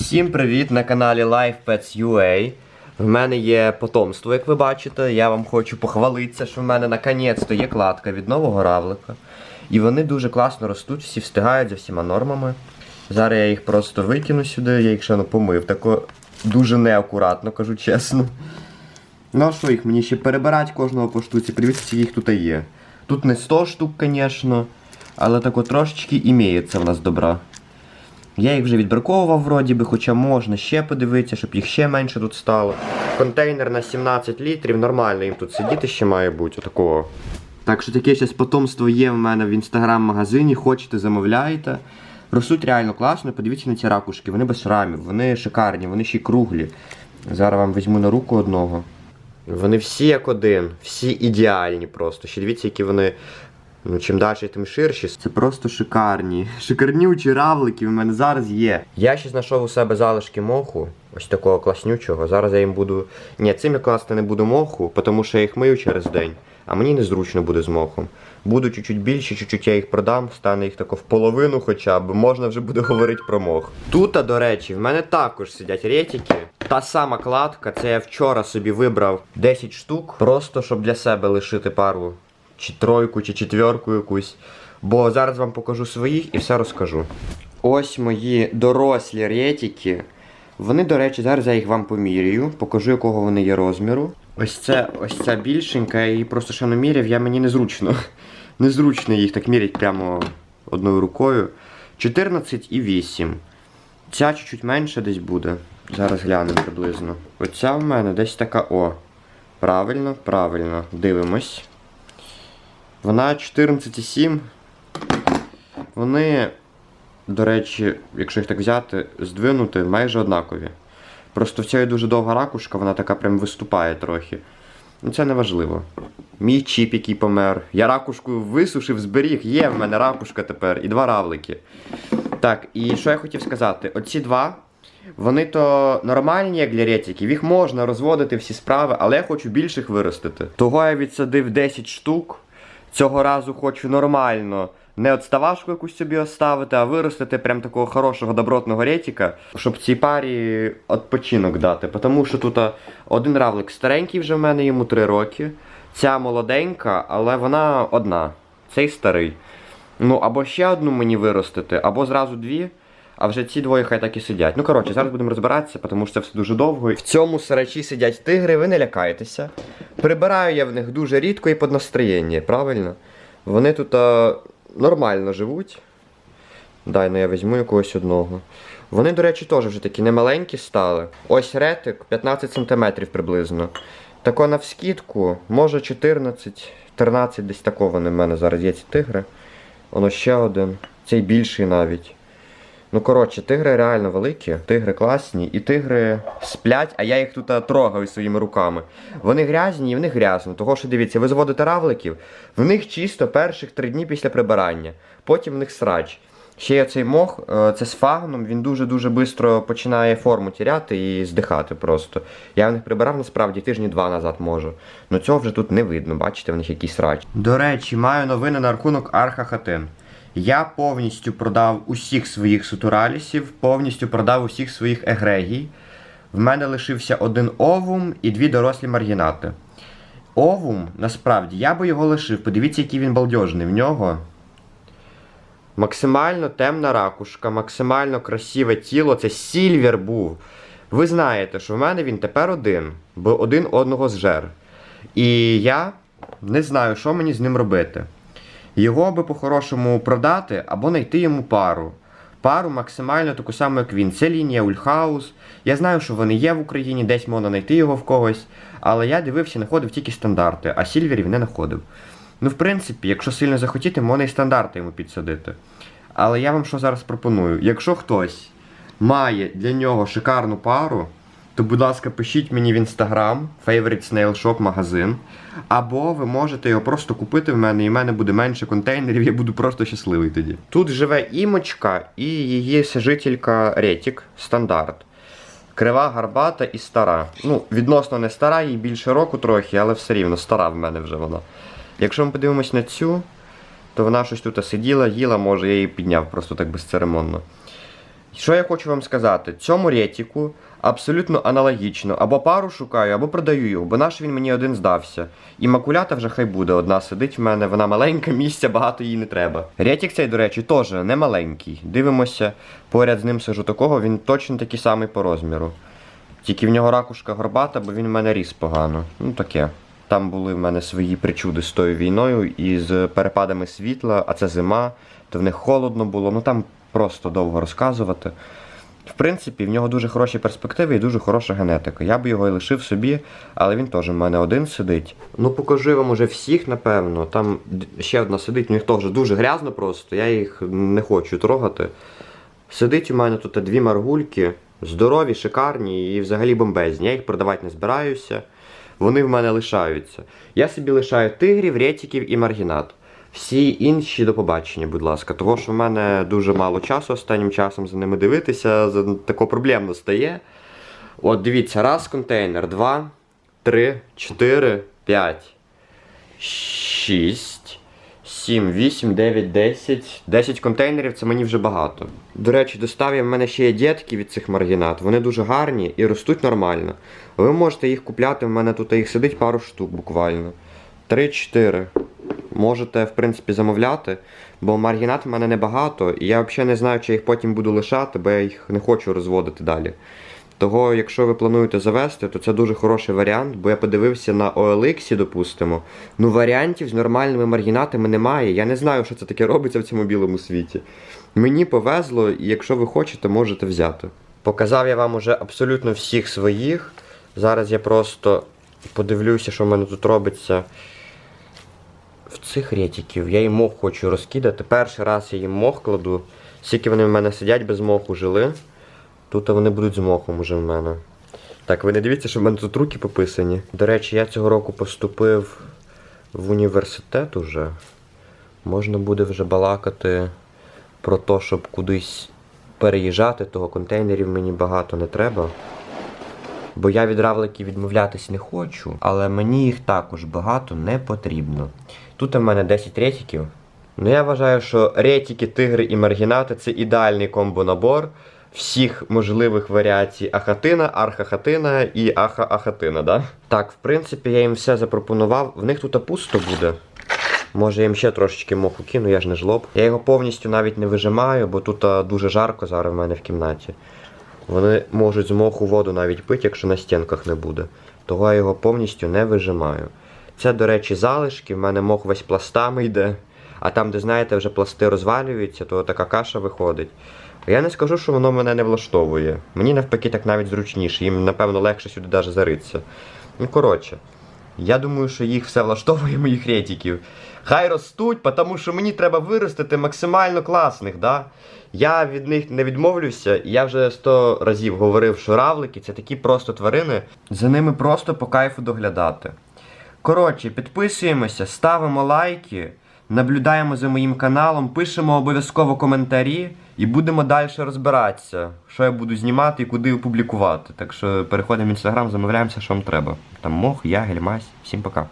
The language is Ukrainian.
Всім привіт на каналі Life Pets UA. В мене є потомство, як ви бачите. Я вам хочу похвалитися, що в мене наконець-то є кладка від нового равлика. І вони дуже класно ростуть, всі встигають за всіма нормами. Зараз я їх просто викину сюди, я їх ще не помив. Тако дуже неакуратно, кажу чесно. Ну а що їх мені ще перебирати кожного по штуці? Скільки їх тут є. Тут не 100 штук, звісно, але тако трошечки імеється в нас добра. Я їх вже відбраковував вроді би, хоча можна ще подивитися, щоб їх ще менше тут стало. Контейнер на 17 літрів, нормально їм тут сидіти ще має бути, отакого. Так що таке зараз потомство є в мене в інстаграм-магазині, хочете, замовляєте. Ростуть реально класно, подивіться на ці ракушки, вони без шрамів, вони шикарні, вони ще й круглі. Зараз вам візьму на руку одного. Вони всі як один, всі ідеальні просто. Ще дивіться, які вони Ну, чим далі, тим ширші. Це просто шикарні. Шикарнючі равлики в мене зараз є. Я ще знайшов у себе залишки моху, ось такого класнючого. Зараз я їм буду. Ні, цим я класти не буду моху, тому що я їх мию через день. А мені незручно буде з мохом. Буду чуть-чуть більше, чуть-чуть я їх продам, стане їх тако в половину хоча б, можна вже буде говорити про мох. Тут, до речі, в мене також сидять ретики. Та сама кладка, це я вчора собі вибрав 10 штук, просто щоб для себе лишити пару чи тройку, чи четверку якусь. Бо зараз вам покажу своїх і все розкажу. Ось мої дорослі ретики. Вони, до речі, зараз я їх вам поміряю, покажу, якого вони є розміру. Ось це ось ця більшенька, я її просто ще не міряв, я мені незручно. Незручно їх так мірять прямо одною рукою. 14 і 8. Ця чуть-чуть менше десь буде. Зараз глянемо приблизно. Оця в мене десь така о. Правильно, правильно. Дивимось. Вона 14,7. Вони, до речі, якщо їх так взяти, здвинути, майже однакові. Просто в цієї дуже довга ракушка, вона така прям виступає трохи. Ну це не важливо. Мій чіп, який помер. Я ракушку висушив, зберіг, є в мене ракушка тепер і два равлики. Так, і що я хотів сказати? Оці два. Вони то нормальні, як для ретиків, їх можна розводити всі справи, але я хочу більших виростити. Того я відсадив 10 штук. Цього разу хочу нормально. Не отставашку якусь собі оставити, а виростити прям такого хорошого добротного ретика, щоб цій парі відпочинок дати. Тому що тут один равлик старенький вже в мене, йому 3 роки. Ця молоденька, але вона одна. Цей старий. Ну, або ще одну мені виростити, або зразу дві. А вже ці двоє хай так і сидять. Ну коротше, зараз будемо розбиратися, тому що це все дуже довго. В цьому сарачі сидять тигри, ви не лякайтеся. Прибираю я в них дуже рідко і під настроєння, правильно? Вони тут а, нормально живуть. Дай, ну я візьму якогось одного. Вони, до речі, теж вже такі немаленькі стали. Ось ретик 15 см приблизно. Тако навскідку, може 14, 13 десь такого вони в мене зараз є ці тигри. Воно ще один. Цей більший навіть. Ну, коротше, тигри реально великі, тигри класні, і тигри сплять, а я їх тут трогаю своїми руками. Вони грязні і в них грязно. Того що дивіться, ви зводите равликів, в них чисто перших три дні після прибирання, потім в них срач. Ще є цей мох, е, це з фагном, він дуже-дуже швидко починає форму тіряти і здихати просто. Я в них прибирав насправді тижні два назад можу. Ну цього вже тут не видно, бачите, в них якийсь срач. До речі, маю новини на рахунок Арха Хатин. Я повністю продав усіх своїх сутуралісів, повністю продав усіх своїх егрегій. В мене лишився один овум і дві дорослі маргінати. Овум, насправді, я би його лишив. Подивіться, який він балдежний. В нього максимально темна ракушка, максимально красиве тіло. Це Сільвер був. Ви знаєте, що в мене він тепер один, бо один одного зжер. І я не знаю, що мені з ним робити. Його би по-хорошому продати або знайти йому пару. Пару максимально таку саму, як він. Це лінія Ульхаус. Я знаю, що вони є в Україні, десь можна знайти його в когось. Але я дивився, знаходив тільки стандарти, а сільверів не знаходив. Ну, в принципі, якщо сильно захотіти, можна і стандарти йому підсадити. Але я вам що зараз пропоную? Якщо хтось має для нього шикарну пару, то, будь ласка, пишіть мені в інстаграм, Favorite Snail Shop магазин. Або ви можете його просто купити в мене, і в мене буде менше контейнерів, я буду просто щасливий тоді. Тут живе імочка і її сожителька Ретік, стандарт. Крива, гарбата і стара. Ну, відносно не стара, їй більше року трохи, але все рівно стара в мене вже вона. Якщо ми подивимось на цю, то вона щось тут сиділа, їла, може, я її підняв просто так безцеремонно. Що я хочу вам сказати? Цьому ретіку абсолютно аналогічно. Або пару шукаю, або продаю його, бо наш він мені один здався. І макулята вже хай буде, одна сидить в мене, вона маленька, місця багато їй не треба. Ретік цей, до речі, теж не маленький. Дивимося, поряд з ним сижу такого, він точно такий самий по розміру. Тільки в нього ракушка горбата, бо він в мене ріс погано. Ну таке. Там були в мене свої причуди з тою війною і з перепадами світла, а це зима, то в них холодно було. Ну там просто довго розказувати. В принципі, в нього дуже хороші перспективи і дуже хороша генетика. Я б його і лишив собі, але він теж в мене один сидить. Ну покажу вам уже всіх, напевно. Там ще одна сидить, у них теж дуже грязно просто, я їх не хочу трогати. Сидить у мене тут дві маргульки, здорові, шикарні і взагалі бомбезні. Я їх продавати не збираюся. Вони в мене лишаються. Я собі лишаю тигрів, ретіків і маргінат. Всі інші до побачення, будь ласка, того що в мене дуже мало часу останнім часом за ними дивитися, тако проблемно стає. От дивіться, раз контейнер, два, три, чотири, п'ять, шість, сім, вісім, дев'ять, десять. Десять контейнерів це мені вже багато. До речі, доставі в мене ще є дітки від цих маргінат. Вони дуже гарні і ростуть нормально. Ви можете їх купляти, в мене тут їх сидить пару штук буквально. Три-чотири. Можете, в принципі, замовляти, бо маргінат в мене небагато, і я взагалі не знаю, чи їх потім буду лишати, бо я їх не хочу розводити далі. Того, якщо ви плануєте завести, то це дуже хороший варіант, бо я подивився на OLX, допустимо. Ну, варіантів з нормальними маргінатами немає. Я не знаю, що це таке робиться в цьому білому світі. Мені повезло, і якщо ви хочете, можете взяти. Показав я вам уже абсолютно всіх своїх. Зараз я просто подивлюся, що в мене тут робиться цих ретиків. Я їм мох хочу розкидати. Перший раз я їм мох кладу. Скільки вони в мене сидять без моху жили. Тут вони будуть з мохом уже в мене. Так, ви не дивіться, що в мене тут руки пописані. До речі, я цього року поступив в університет уже. Можна буде вже балакати про те, щоб кудись переїжджати, того контейнерів мені багато не треба. Бо я від равликів відмовлятись не хочу, але мені їх також багато не потрібно. Тут у мене 10 ретиків. Ну я вважаю, що ретики, тигри і маргінати це ідеальний комбо-набор всіх можливих варіацій ахатина, архахатина і аха-ахатина, да? Так, в принципі, я їм все запропонував. В них тут пусто буде. Може їм ще трошечки моху кину, я ж не жлоб. Я його повністю навіть не вижимаю, бо тут дуже жарко зараз в мене в кімнаті. Вони можуть з моху воду навіть пити, якщо на стінках не буде. Того я його повністю не вижимаю. Це, до речі, залишки, в мене мох весь пластами йде. А там, де знаєте, вже пласти розвалюються, то така каша виходить. Я не скажу, що воно мене не влаштовує. Мені навпаки так навіть зручніше, їм, напевно, легше сюди навіть заритися. Ну, коротше, я думаю, що їх все влаштовує моїх ретиків. Хай ростуть, тому що мені треба виростити максимально класних, да? Я від них не відмовлюся, я вже сто разів говорив, що равлики це такі просто тварини. За ними просто по кайфу доглядати. Коротше, підписуємося, ставимо лайки, наблюдаємо за моїм каналом, пишемо обов'язково коментарі і будемо далі розбиратися, що я буду знімати і куди опублікувати. Так що переходимо в інстаграм, замовляємося, що вам треба. Там мох, я, гельмась. Всім пока.